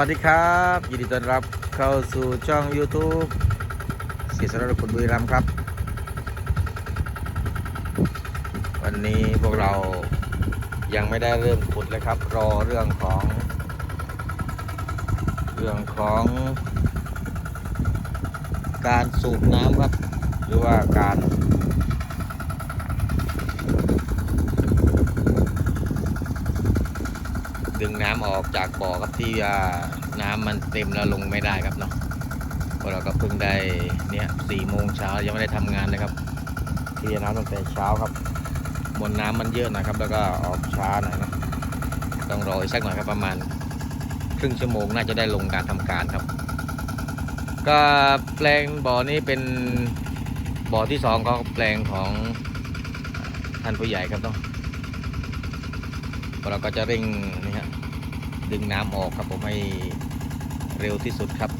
วัสดีครับ ยินดีต้อนรับเข้าสู่ช่อง YouTube เสียสระคุณบุรีรัมย์ครับ วันนี้พวกเรายังไม่ได้เริ่มขุดเลยครับ รอเรื่องของ เรื่องของการสูบน้ำครับ หรือว่าการ ดึงน้ำออกจากบ่อครับที่ว่าน้ำมันเต็มแล้วลงไม่ได้ครับเนาะพวกเราก็เพิ่งได้เนี่ยสี่โมงเช้ายังไม่ได้ทำงานเลยครับเคลียร์น้ำตั้งแต่เช้าครับมวลน้ำมันเยอะหนะครับ แล้วก็ออกช้าหน่อยนะต้องรออีกสักหน่อยครับประมาณ ครึ่งชั่วโมงน่าจะได้ลงการทำการครับ ก็แปลงบ่อนี้เป็นบ่อที่สองของแปลงของท่านผู้ใหญ่ครับเนาะ เราก็จะเร่งนี่ฮะดึงน้ำออกครับผมให้เร็วที่สุดครับ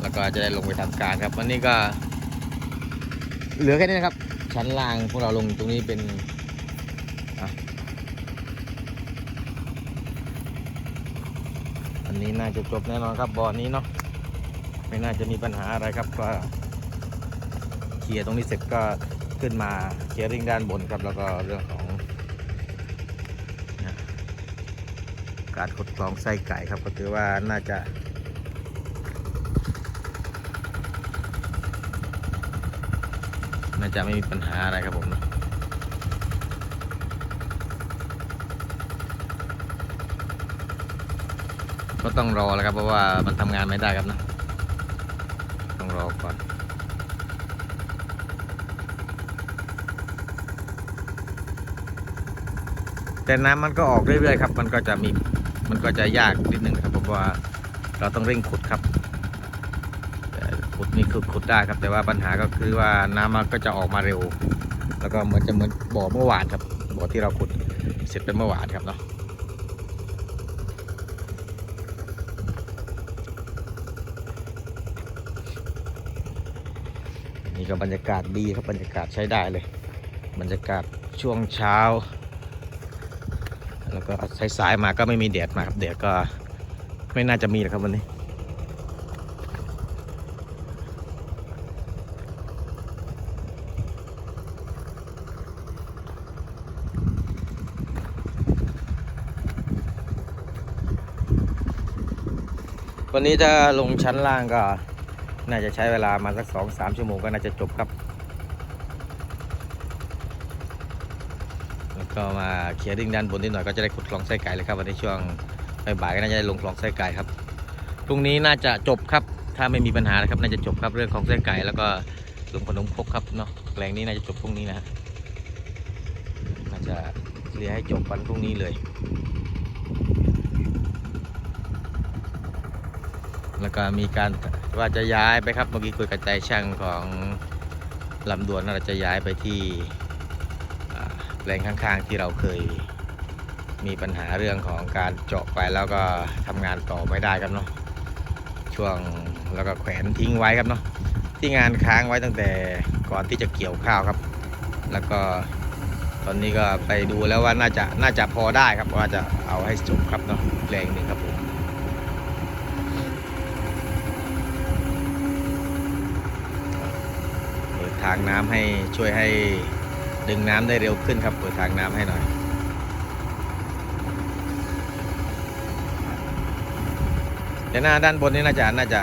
แล้วก็จะได้ลงไปทำการครับ วันนี้ก็ เหลือแค่นี้นะครับ ชั้นล่างพวกเราลงตรงนี้เป็นอันนี้น่าจะจบแน่นอนครับบ่อนี้เนาะไม่น่าจะมีปัญหาอะไรครับก็เคลียร์ตรงนี้เสร็จก็ขึ้นมาเคลียร์ริ่งด้านบนครับแล้วก็เรื่องของ การขดกรองไส้ไก่ครับ ก็ถือว่าน่าจะ น่าจะไม่มีปัญหาอะไรครับผมก็ต้องรอแล้วครับเพราะว่ามันทำงานไม่ได้ครับนะ ต้องรอก่อนแต่น้ำมันก็ออกเรื่อยๆครับ มันก็จะมี มันก็จะยากนิดนึงครับเพราะว่าเราต้องเร่งขุดครับขุดนี่คือขุดได้ครับ แต่ว่าปัญหาก็คือว่าน้ำมันก็จะออกมาเร็ว แล้วก็เหมือนจะเหมือนบ่อเมื่อวานครับบ่อที่เราขุดเสร็จไปเมื่อวานครับเนาะนี่ก็บรรยากาศดีครับบรรยากาศใช้ได้เลย บรรยากาศช่วงเช้า ก็สายๆมาก็ไม่มีแดดมาครับแดดก็ไม่น่าจะมีหรอกครับวันนี้วันนี้ถ้าลงชั้นล่างก็ น่าจะใช้เวลามาสักสองสามชั่วโมงก็น่าจะจบครับ แล้ว ก็มาเคลียร์ดิ้งด้านบนนิดหน่อยก็จะได้ขุดคลองไส้ไก่เลยครับวันนี้ช่วงบ่ายๆก็น่าจะได้ลงคลองไส้ไก่ครับพรุ่งนี้น่าจะจบครับถ้าไม่มีปัญหานะครับน่าจะจบครับเรื่องของไส้ไก่แล้วก็ลงขนมครกครับเนาะแปลงนี้น่าจะจบพรุ่งนี้นะฮะน่าจะเคลียร์ให้จบวันพรุ่งนี้เลย แล้วก็มีการว่าจะย้ายไปครับเมื่อกี้คุยกับใจช่างของลำดวนว่าเราจะย้ายไปที่ แปลงข้างๆที่เราเคยมีปัญหาเรื่องของการเจาะไปแล้วก็ทำงานต่อไม่ได้ครับเนาะช่วงแล้วก็แขวนทิ้งไว้ครับเนาะที่งานค้างไว้ตั้งแต่ก่อนที่จะเกี่ยวข้าวครับ แล้วก็ตอนนี้ก็ไปดูแล้วว่าน่าจะน่าจะพอได้ครับว่าจะเอาให้จบครับเนาะแปลงหนึ่งครับผมเปิดทางน้ำให้ช่วยให้ ดึงน้ำได้เร็วขึ้นครับ เปิดทางน้ำให้หน่อย แต่หน้าด้านบนนี่น่าจะน่าจะ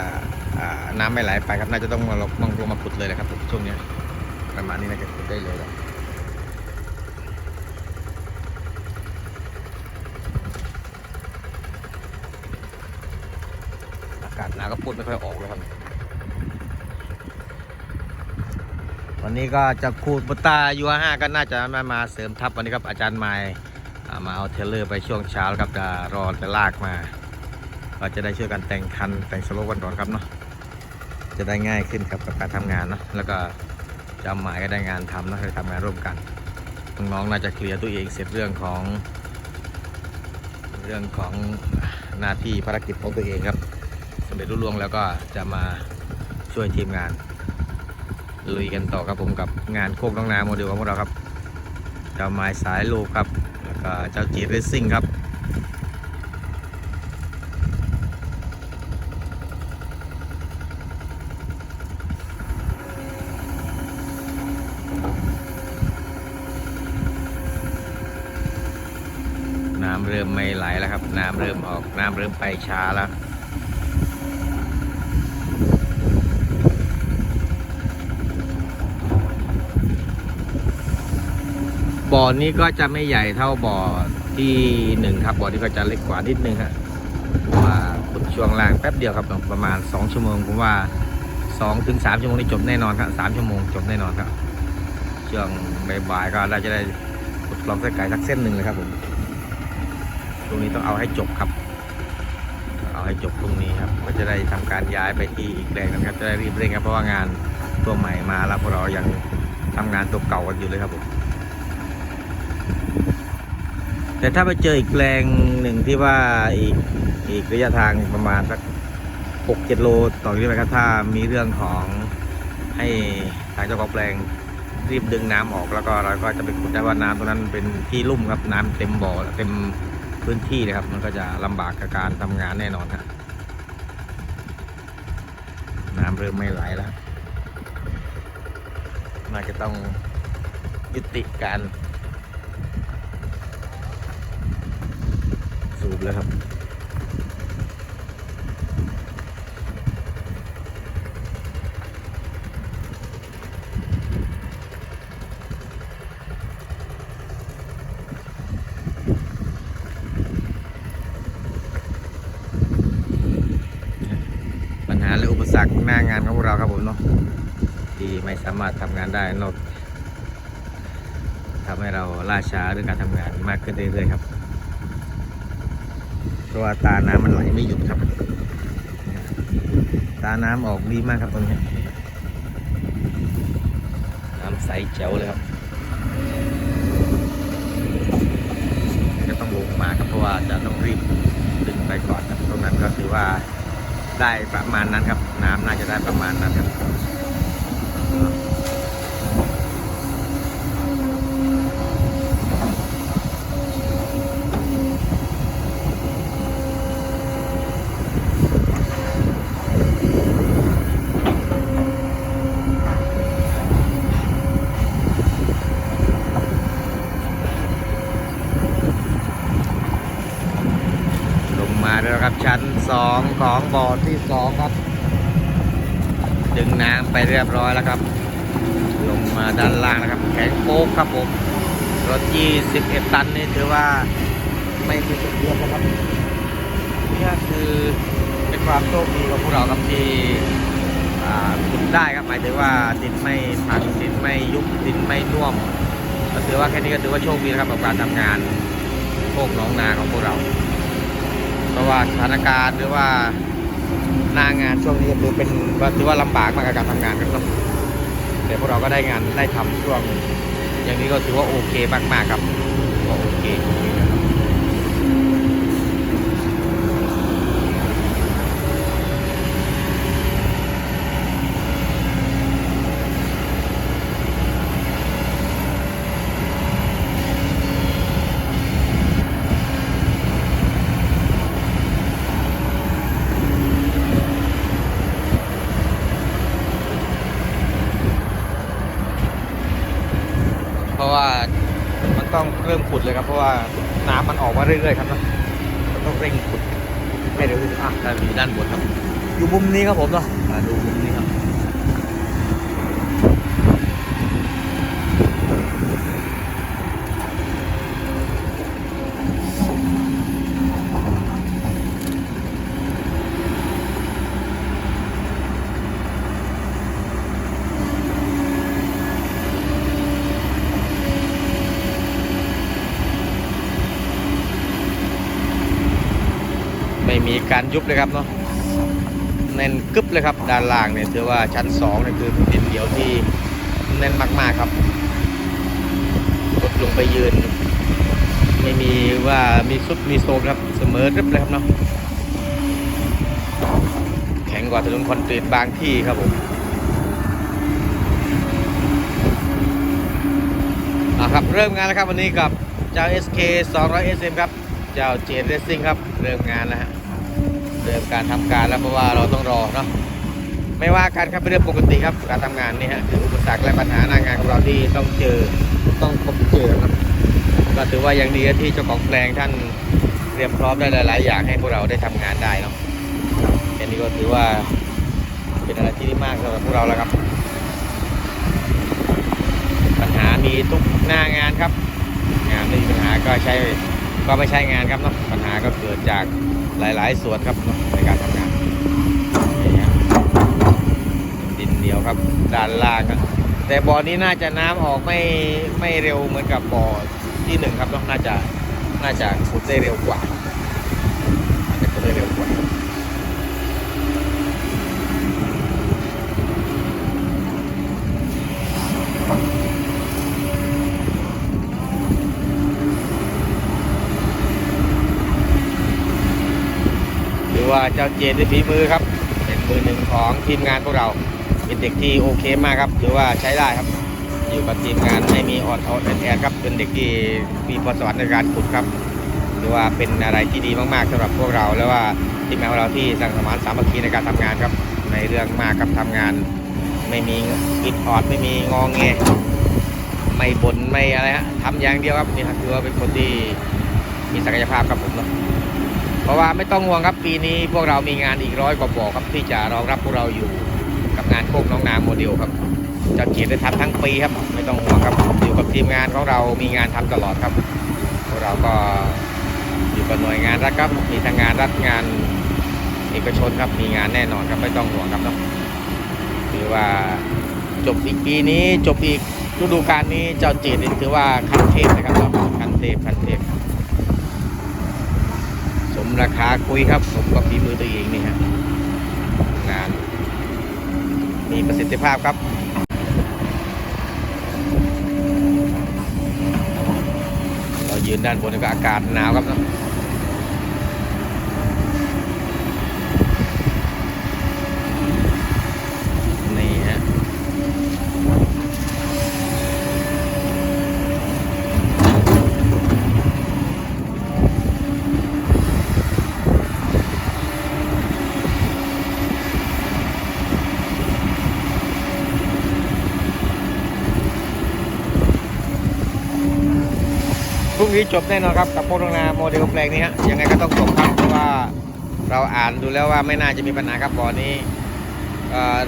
น้ำไม่ไหลไปครับ น่าจะต้องมาลงลงลงมาขุดเลยนะครับผมช่วงนี้ประมาณนี้น่าจะขุดได้เลยแล้วอากาศหนาวก็พูดไม่ค่อยออกเลยครับ วันนี้ก็จะขูดบุตายูห้าก็น่าจะมามาเสริมทัพวันนี้ครับอาจารย์ไม้อ่มาเอาเทเลอร์ไปช่วงเช้าครับจะรอจะลากมาก็จะได้ช่วยกันแต่งคันแต่งสโลปกันก่อนครับเนาะจะได้ง่ายขึ้นครับกับการทำงานเนาะแล้วก็จำหมายก็ได้งานทำนะได้ทำงานร่วมกันน้องๆน่าจะเคลียร์ตัวเองเสร็จเรื่องของ เรื่องของหน้าที่ภารกิจของตัวเองครับสำเร็จรุ่ล่วงแล้วก็จะมาช่วยทีมงาน ลุยกันต่อครับผมกับงานโคกน้องนาโมเดลของพวกเราครับเจ้าไม้สายลูกครับแล้วก็เจ้าจีเรสซิ่งครับน้ำเริ่มไม่ไหลแล้วครับ น้ำเริ่มออกน้ำเริ่มไปช้าแล้ว บ่อนี้ก็จะไม่ใหญ่เท่าบ่อที่หนึ่งครับบ่อที่ก็จะเล็กกว่านิดนึงฮะเพราะว่าขุดช่วงล่างแป๊บเดียวครับประมาณ 2 ชั่วโมงผมว่า2ถึง3ชั่วโมงนี้จบแน่นอนครับ3ชั่วโมงจบแน่นอนครับช่วงบ่ายๆก็เราจะได้ขุดคลองไส้ไก่สักเส้นหนึ่งเลยครับผมตรงนี้ต้องเอาให้จบครับ เอาให้จบตรงนี้ครับก็จะได้ทำการย้ายไปที่อีกแปลงนึงครับจะได้รีบเร่งครับเพราะว่างานตัวใหม่มาแล้วพวกเรายังทำงานตัวเก่ากันอยู่เลยครับผม แต่ถ้าไปเจออีกแปลงหนึ่งที่ว่าอีกอีกระยะทางประมาณสักหกเจ็ดโลต่อกิโลเมตรครับถ้ามีเรื่องของให้ทางเจ้าของแปลงรีบดึงน้ำออกแล้วก็เราก็จะไปขุดได้ว่าน้ำตรงนั้นเป็นที่ลุ่มครับน้ำเต็มบ่อเต็มพื้นที่เลยครับ มันก็จะลำบากกับการทำงานแน่นอนครับน้ำเริ่มไม่ไหลแล้วน่าจะต้องยุติการ สูบ แล้วครับ ปัญหาและอุปสรรคหน้างานของพวกเราครับผมเนาะที่ไม่สามารถทำงานได้นอกทำให้เราล่าช้าเรื่องการทำงานมากขึ้นเรื่อยๆครับ เพราะว่าตาน้ำมันไหลไม่หยุดครับ ตาน้ำออกดีมากครับตรงนี้น้ำใสแจ๋วเลยครับ ก็ต้องลงมาครับเพราะว่าจะต้องรีบดึงไปก่อนครับตรงนั้นก็ถือว่าได้ประมาณนั้นครับ น้ำน่าจะได้ประมาณนั้นครับ ลงมาแล้วครับชั้น สองของบ่อที่สองครับ ดึงน้ำไปเรียบร้อยแล้วครับ ลงมาด้านล่างนะครับ แข็งโป๊กครับผมรถ21ตันนี่ถือว่าไม่มีจุดเดียวนะครับนี่คือเป็นความโชคดีของพวกเราครับที่ขุดได้ครับหมายถึงว่าดินไม่พังดินไม่ยุบดินไม่น่วมก็ถือว่าแค่นี้ก็ถือว่าโชคดีนะครับกับการทำงานโคกหน้องนาของพวกเรา เพราะว่าสถานการณ์หรือว่าหน้างานช่วงนี้ก็ถือเป็นถือว่าลำบากมากกับการทำงานครับเนาะแต่พวกเราก็ได้งานได้ทำช่วง อย่างนี้ก็ถือว่าโอเคมากๆครับถือว่าโอเคเพราะว่า มันต้องเริ่มขุดเลยครับ เพราะว่าน้ำมันออกมาเรื่อยๆครับเนอะมันต้องเร่งขุดให้เร็วที่สุดอะด้านนี้ด้านบนครับ อยู่มุมนี้ครับผมเนาะมาดูมุมนี้ครับ ไม่มีการยุบเลยครับเนาะแน่นกึบเลยครับ ด้านล่างเนี่ยถือว่าชั้นสองเนี่ยคือดินเดียวที่แน่นมากๆครับกดลงไปยืน ไม่มีว่ามีซุดมีโซมครับเสมอรึบเลยครับเนาะแข็งกว่าถนนคอนกรีตบางที่ครับผมอะครับเริ่มงานแล้วครับวันนี้กับเจ้า SK 200 SM ครับ เจ้าเจนเรซิ่งครับ เริ่มงานแล้วฮะ เริ่มการทำการแล้วเพราะว่าเราต้องรอเนาะไม่ว่ากันครับเป็นเรื่องปกติครับการทำงานนี่ฮะคืออุปสรรคและปัญหาหน้างานของเราที่ต้องเจอต้องพบเจอครับก็ถือว่ายังดีที่เจ้าของแปลงท่านเตรียมพร้อมได้หลาย ๆ อย่างให้พวกเราได้ทำงานได้เนาะแค่นี้ก็ถือว่าเป็นอะไรที่ดีมากสำหรับพวกเราแล้วครับ ปัญหามีทุกหน้างานครับ งานไม่มีปัญหาก็ใช้ก็ไม่ใช่งานครับเนาะปัญหาก็เกิดจาก หลายๆ ส่วนครับในการทำงานดินเหนียวครับด้านล่างครับแต่บ่อนี้น่าจะน้ำออกไม่ไม่เร็วเหมือนกับบ่อที่หนึ่งครับน่าจะน่าจะขุดได้เร็วกว่าอาจจะขุดได้เร็วกว่า ว่าเจ้าเจนที่ฝีมือครับ เป็นมือหนึ่งของทีมงานพวกเรา เป็นเด็กที่โอเคมากครับ ถือว่าใช้ได้ครับ อยู่กับทีมงานไม่มีออดออดแอดแอดครับ เป็นเด็กที่มีพรสวรรค์ในการขุดครับหรือว่าเป็นอะไรที่ดีมากๆสำหรับพวกเรา แล้วว่าทีมงานของเราที่สั่งสมานสามัคคีในการทำงานครับ ในเรื่องมากครับทำงาน ไม่มีอิดออดไม่มีงองแงไม่บ่นไม่อะไรฮะทำอย่างเดียวครับนี่ครับคือว่าเป็นคนที่มีศักยภาพครับผมเนาะ ราะว่าไม่ต้องห่วงครับปีนี้พวกเรามีงานอีกร้อยกว่าบ่อครับที่จะรองรับพวกเราอยู่กับงานโคกน้องนาโมเดลครับจะเกียรติได้ทำทั้งปีครับไม่ต้องห่วงครับอยู่กับทีมงานของเรามีงานทำตลอดครับพวกเราก็อยู่กับหน่วยงานรัฐครับมีทั้งงานรัฐงานเอกชนครับมีงานแน่นอนครับไม่ต้องห่วงครับเนาะถือว่าจบอีกปีนี้จบอีกฤดูกาลนี้เจ้าเจดนี่ถือว่าคันเทพนะครับคันเทพคันเทพ ราคาคุยครับ ผมก็ฝีมือตัวเองนี่ฮะงาน มีประสิทธิภาพครับเรายืนด้านบนก็อากาศหนาวครับเนอะนี่ฮะ พรุ่ งนี้จบแน่นอนครับกับโคโรนาโมเดลแปลงนี้ฮะยังไงก็ต้องจบครับเพราะว่าเราอ่านดูแล้วว่าไม่น่าจะมีปัญหาครับบ่อนี้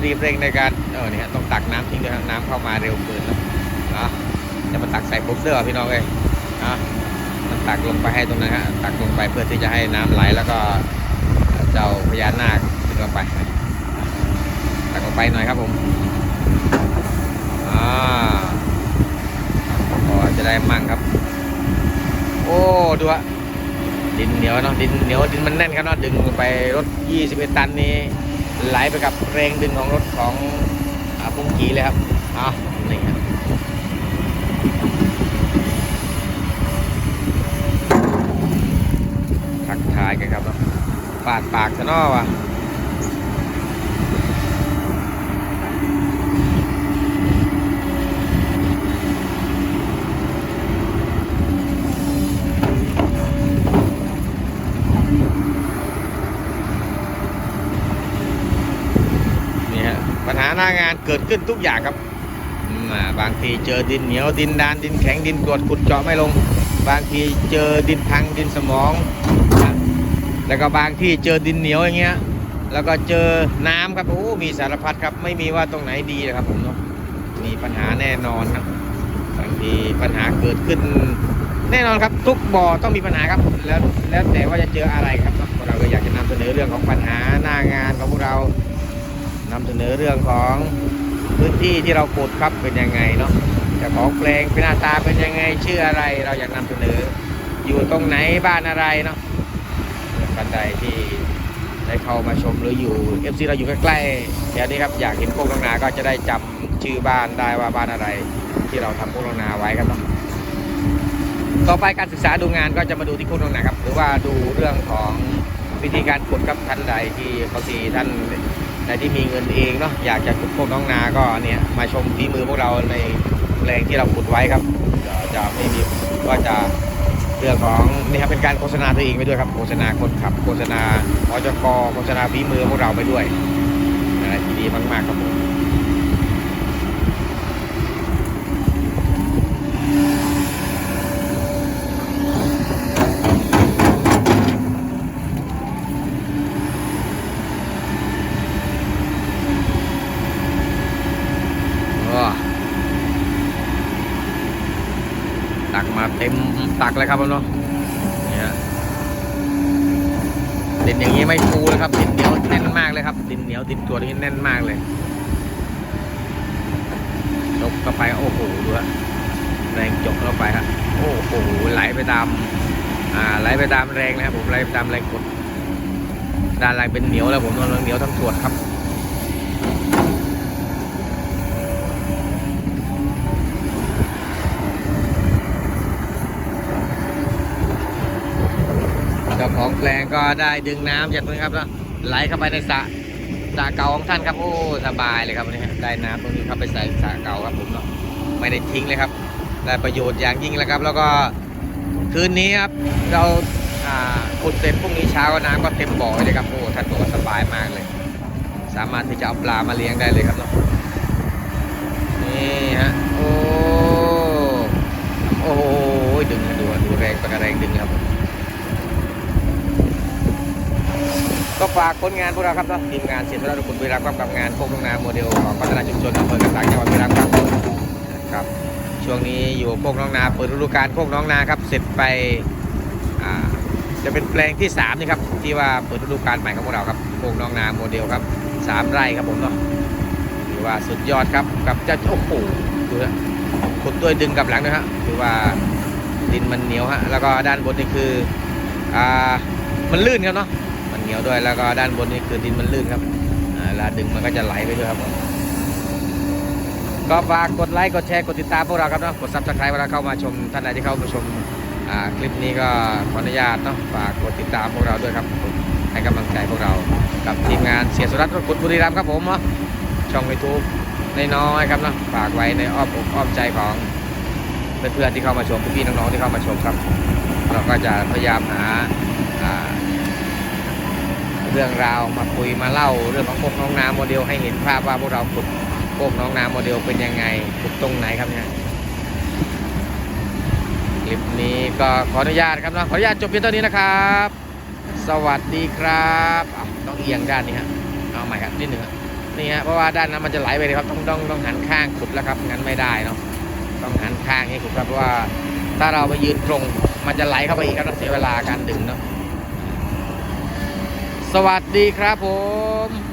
รีบเร่งในการเออเนี่ยต้องตักน้ำทิ้งด้วยน้ำเข้ามาเร็วเกินนะจะมาตักใส่ปุ๊บเด้อพี่น้องเลยนะมันตักลงไปให้ตรงนั้นฮะตักลงไปเพื่อที่จะให้น้ำไหลแล้วก็เจ้าพญานาคขึ้นลงไปตักลงไปหน่อยครับผมอ่าจะได้มั่งครับ โอ้ดูอะดินเหนียวเนาะดินเหนียวดินมันแน่นครับเนาะดึงไปรถ 21 ตันนี้ไหลไปกับแรงดึงของรถของอาปุ้งกีเลยครับอะนี่ครับทักทายกันครับเนาะปาดปากซะเนาะวะนี่ฮะปัญ หาน้างานเกิดขึ้นทุกอย่างครับบางทีเจอดินเหนียวดินดานดินแข็งดินกรวดขุดเจาะไม่ลง บางทีเจอดินพังดินสมอง แล้วก็บางที่เจอดินเหนียวอย่างเงี้ยแล้วก็เจอน้ำครับโอ้มีสารพัดครับไม่มีว่าตรงไหนดีนะครับผมเนาะมีปัญหาแน่นอนครับบางทีปัญหาเกิดขึ้น แน่นอนครับ ทุกบ่อต้องมีปัญหาครับ แล้วแล้วแต่ว่าจะเจออะไรครับเราก็อยากจะนำเสนอเรื่องของปัญหาหน้างานของพวกเรา นำเสนอเรื่องของพื้นที่ที่เราขุดครับเป็นยังไงเนาะเจ้าของแปลงเป็นหน้าตาเป็นยังไงชื่ออะไรเราอยากนำเสนอ อยู่ตรงไหนบ้านอะไรเนาะท่านใดที่ได้เข้ามาชมหรืออยู่ FC เราอยู่ใกล้ๆแถวนี้ครับอยากเห็นโคกน้องนาก็จะได้จำชื่อบ้านได้ว่าบ้านอะไร ที่เราทำโคกน้องนาไว้ครับเนาะต่อไปการศึกษาดูงานก็จะมาดูที่โคกน้องนาครับหรือว่าดูเรื่องของวิธีการขุดครับท่านใดที่บางทีท่าน ใดที่มีเงินเองเนาะอยากจะขุดโคกน้องนาก็เนี่ยมาชมฝีมือพวกเราในแรงที่เราขุดไว้ครับจะไม่มีก็จะเรื่องของนี่ครับเป็นการโฆษณาตัวเองไปด้วยครับโฆษณาคนขับโฆษณาอจกโฆษณาฝีมือพวกเราไปด้วยอะไรที่ดีมากๆครับผม ต็ม ตักเลยครับผมเนาะนี่ฮะดินอย่างนี้ไม่ฟูเลยครับดินเหนียวแน่นมากเลยครับ ดินเหนียวดินตัวนี้แน่นมากเลยจบเข้าไปโอ้โหดูฮะแรงจบเข้าไปฮะโอ้โหไหลไปตามอ่าไหลไปตามแรงนะครับผมไหลไปตามแรงกดด้านล่างเป็นเหนียวแล้วผมนอนเหนียวทั้งส่วนครับ เจ้าของ แปลงก็ได้ดึงน้ำจากตรงนี้ครับแล้วไหลเข้าไปในสระสระเก่าของท่านครับ โอ้สบายเลยครับนนี้ฮะได้น้ำตรงนี้เข้าไปใส่สระเก่าครับผมเนาะไม่ได้ทิ้งเลยครับ ได้ประโยชน์อย่างยิ่งแล้วครับ แล้วก็คืนนี้ครับเราขุดเสร็จพรุ่งนี้เช้าน้ำก็เต็มบ่อเลยครับโอ้ท่านบอกว่าสบายมากเลย สามารถที่จะเอาปลามาเลี้ยงได้เลยครับเนาะนี่ฮะโอ้โอ้โหดึงดูดูแรงปากกาแรงดึงครับผม ก็ฝากผลงานพวกเราครับเนาะทีมงานเสียสละทุกคนบุรีรัมย์ครับกับงานโคกทุ่งนาโมเดลของพัฒนาชุมชนอำเภอกระสังจังหวัดบุรีรัมย์ครับครับช่วงนี้อยู่โคกน้องนาเปิดฤดูกาลโคกน้องนาครับเสร็จไปจะเป็นแปลงที่สามนี่ครับที่ว่าเปิดฤดูกาลใหม่ของพวกเราครับโคกน้องนาโมเดลครับสามไร่ครับผมเนาะถือว่าสุดยอดครับกับเจ้าโอ้โหดูฮะขุดด้วยดึงกับหลังด้วยฮะถือว่าดินมันเหนียวฮะแล้วก็ด้านบนนี่คืออ่ามันลื่นครับเนาะ เหนียวด้วยแล้วก็ด้านบนนี่คือดินมันลื่นครับเวลาดึงมันก็จะไหลไปด้วยครับก็ฝากกดไลค์กดแชร์กดติดตามพวกเราครับเนาะกดซับสไครต์เวลาเข้ามาชมท่านใดที่เข้ามาชมคลิปนี้ก็ขออนุญาตเนาะฝากกดติดตามพวกเราด้วยครับให้กำลังใจพวกเรากับทีมงานเสียสุรัตน์รถขุดบุรีรัมย์ครับผมเนาะช่องยูทูบน้อยๆครับเนาะฝากไว้ในอ้อมอกอ้อมใจของเพื่อนๆที่เข้ามาชมพี่ๆน้องๆที่เข้ามาชมครับ เราก็จะพยายามหา เรื่องราวมาคุยมาเล่าเรื่องของพวกน้องนาโมเดลให้เห็นภาพว่าพวกเราขุดพวกน้องนาโมเดลเป็นยังไงขุดตรงไหนครับเนี่ยคลิปนี้ก็ขออนุญาตครับนะขออนุญาตจบเพียงเท่านี้นะครับ สวัสดีครับอะต้องเอียงด้านนี้ฮะเอาใหม่ครับนิดหนึ่งนี่ฮะเพราะว่าด้านนั้นมันจะไหลไปเลยครับต้องต้องต้องหันข้างขุดแล้วครับงั้นไม่ได้เนาะต้องหันข้างให้ขุดครับเพราะว่าถ้าเราไปยืนตรง มันจะไหลเข้าไปอีกครับต้องเสียเวลาการดึงเนาะ สวัสดีครับผม